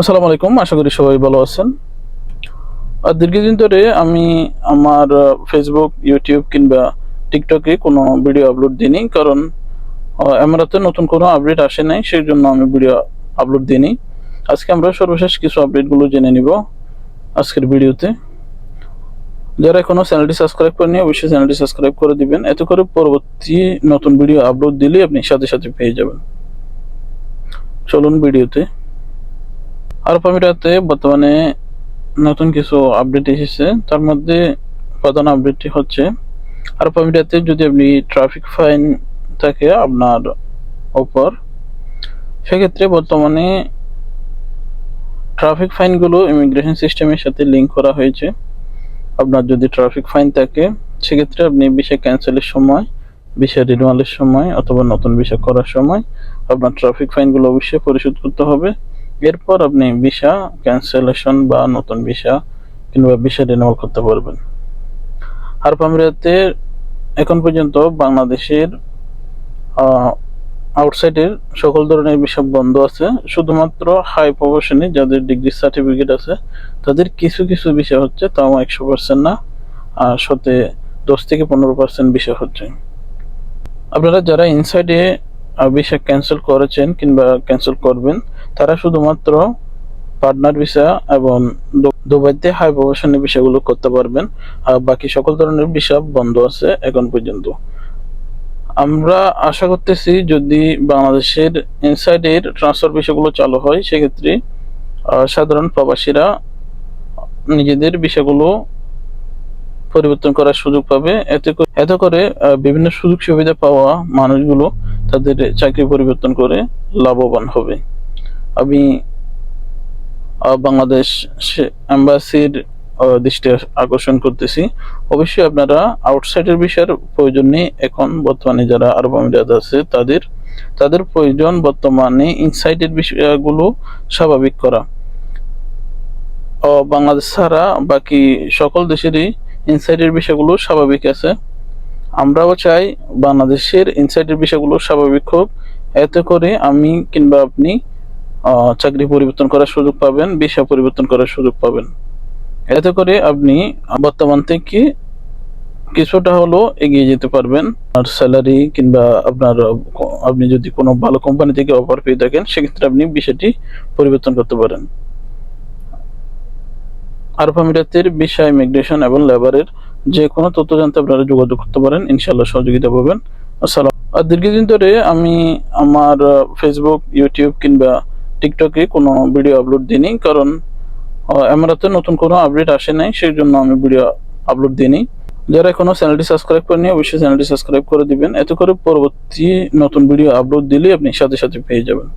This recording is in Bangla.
আসসালামু আলাইকুম, আশা করি সবাই ভালো আছেন। আর দীর্ঘদিন ধরে আমি আমার ফেসবুক ইউটিউব কিংবা টিকটকে কোনো ভিডিও আপলোড দিইনি, কারণ এমরাতে নতুন কোনো আপডেট আসে নাই সেই জন্য আমি ভিডিও আপলোড দিইনি। আজকে আমরা সর্বশেষ কিছু আপডেটগুলো জেনে নিব আজকের ভিডিওতে যারা এখনও চ্যানেলটি সাবস্ক্রাইব করেনি অবশ্যই চ্যানেলটি সাবস্ক্রাইব করে দিবেন। এত করে পরবর্তী নতুন ভিডিও আপলোড দিলে আপনি সাথে সাথে পেয়ে যাবেন। চলুন ভিডিওতে আরব আমিরাতে বর্তমানে নতুন কিছু আপডেট এসেছে। তার মধ্যে প্রধান আপডেটটি হচ্ছে আরব আমিরাতে যদি আপনি ট্রাফিক ফাইন থাকে আপনার ওপর, সেক্ষেত্রে বর্তমানে ট্রাফিক ফাইনগুলো ইমিগ্রেশন সিস্টেমের সাথে লিঙ্ক করা হয়েছে। আপনার যদি ট্রাফিক ফাইন থাকে, সেক্ষেত্রে আপনি ভিসা ক্যান্সেলের সময় ভিসা রিনুয়ালের সময় অথবা নতুন ভিসা করার সময় আপনার ট্রাফিক ফাইনগুলো অবশ্যই পরিশোধ করতে হবে। এরপর আপনি ভিসা ক্যান্সেলেশন বা নতুন ভিসা কিংবা ভিসা রিনিউয়াল করতে পারবেন। আরব আমিরাতে এখন পর্যন্ত বাংলাদেশের আউটসাইডের সকল ধরনের ভিসা বন্ধ আছে। শুধুমাত্র হাই প্রফেশনে যাদের ডিগ্রি সার্টিফিকেট আছে, তাদের কিছু কিছু বিষয় হচ্ছে, তাও একশো পার্সেন্ট না। আর সাথে দশ থেকে পনেরো পার্সেন্ট বিষয় হচ্ছে। আপনারা যারা ইনসাইডে ভিসা ক্যান্সেল করেছেন কিংবা ক্যান্সেল করবেন, তারা শুধুমাত্র পার্টনার ভিসা এবং দুবাইতে হাই প্রফেশনের ভিসাগুলো করতে পারবেন, আর বাকি সকল ধরনের ভিসা বন্ধ আছে এখন পর্যন্ত। আমরা আশা করতেছি যদি বাংলাদেশের ইনসাইডের ট্রান্সফার ভিসাগুলো চালু হয়, সেক্ষেত্রে সাধারণ প্রবাসীরা নিজেদের বিষয়গুলো পরিবর্তন করার সুযোগ পাবে। এতে এতে করে বিভিন্ন সুযোগ সুবিধা পাওয়া মানুষগুলো তাদের চাকরি পরিবর্তন করে লাভবান হবে। আমি বাংলাদেশ এম্বাসির দৃষ্টি আকর্ষণ করতেছি। অবশ্যই আপনারা আউটসাইডের বিষয়ের প্রয়োজন নেই। এখন বর্তমানে যারা আরব আমিরাত আছে, তাদের তাদের প্রয়োজন বর্তমানে ইনসাইডের বিষয়গুলো স্বাভাবিক করা। বাংলাদেশ ছাড়া বাকি সকল দেশেরই ইনসাইডের বিষয়গুলো স্বাভাবিক আছে। আমরাও চাই বাংলাদেশের ইনসাইডের বিষয়গুলো স্বাভাবিক হোক। এতে করে আমি কিংবা আপনি চাকরি পরিবর্তন করার সুযোগ পাবেন বিষয় পরিবর্তন করার সুযোগ পাবেন। এতে করে আপনি বর্তমান থেকে কিছুটা হলো এগিয়ে যেতে পারবেন। আর স্যালারি কিংবা আপনার, আপনি যদি কোনো ভালো কোম্পানি থেকে অফার পেয়ে থাকেন, সেক্ষেত্রে আপনি বিষয়টি পরিবর্তন করতে পারেন। আরব আমিরাতের ভিসা ইমিগ্রেশন এবং লেবারের যে কোনো তথ্য জানতে আপনারা যোগাযোগ করতে পারেন ইনশাল্লাহ সহযোগিতা পাবেন। আসসালাম। আর দীর্ঘদিন ধরে আমি আমার ফেসবুক ইউটিউব কিংবা টিকটকে কোনো ভিডিও আপলোড দিইনি, কারণ এমরাতে নতুন কোনো আপডেট আসে নাই সেই জন্য আমি ভিডিও আপলোড দিইনি। যারা এখনও চ্যানেলটি সাবস্ক্রাইব করেনি অবশ্যই চ্যানেলটি সাবস্ক্রাইব করে দিবেন। এতে করে পরবর্তী নতুন ভিডিও আপলোড দিলে আপনি সাথে সাথে পেয়ে যাবেন।